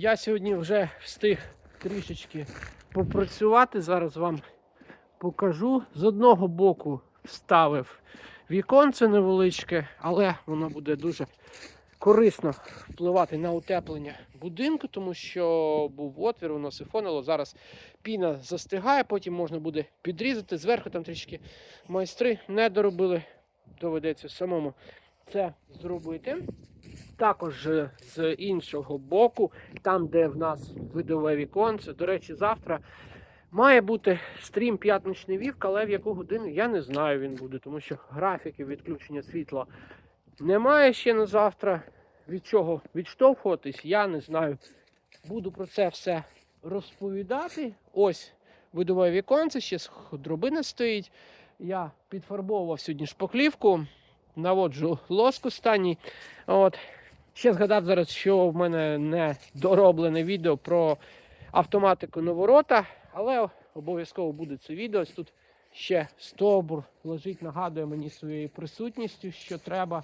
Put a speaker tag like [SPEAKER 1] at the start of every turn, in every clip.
[SPEAKER 1] Я сьогодні вже встиг трішечки попрацювати. Зараз вам покажу. З одного боку вставив віконце невеличке, але воно буде дуже корисно впливати на утеплення будинку, тому що був отвір, воно сифонило. Зараз піна застигає, потім можна буде підрізати. Зверху там трішки майстри не доробили. Доведеться самому це зробити. Також е, з іншого боку, там, де в нас видове віконце. До речі, завтра має бути стрім п'ятничний вівк, але в яку годину я не знаю він буде, тому що графіки відключення світла немає ще на завтра. Від чого відштовхуватись, я не знаю. Буду про це все розповідати. Ось видове віконце, ще дробина стоїть. Я підфарбовував сьогодні шпаклівку, наводжу лоск останній. От. Ще згадав зараз, що в мене не дороблене відео про автоматику наворота, але обов'язково буде це відео. Ось тут ще стовбур лежить, нагадує мені своєю присутністю, що треба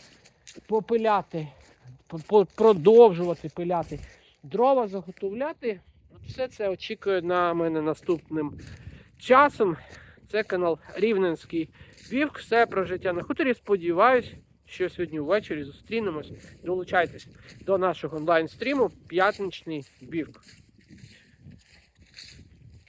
[SPEAKER 1] попиляти, по- по- продовжувати пиляти дрова, заготовляти. От Все це очікує на мене наступним часом. Це канал Рівненський Вівк. Все про життя на хуторі. Сподіваюсь, що сьогодні ввечері зустрінемось. Долучайтесь до нашого онлайн-стріму П'ятничний Вівк.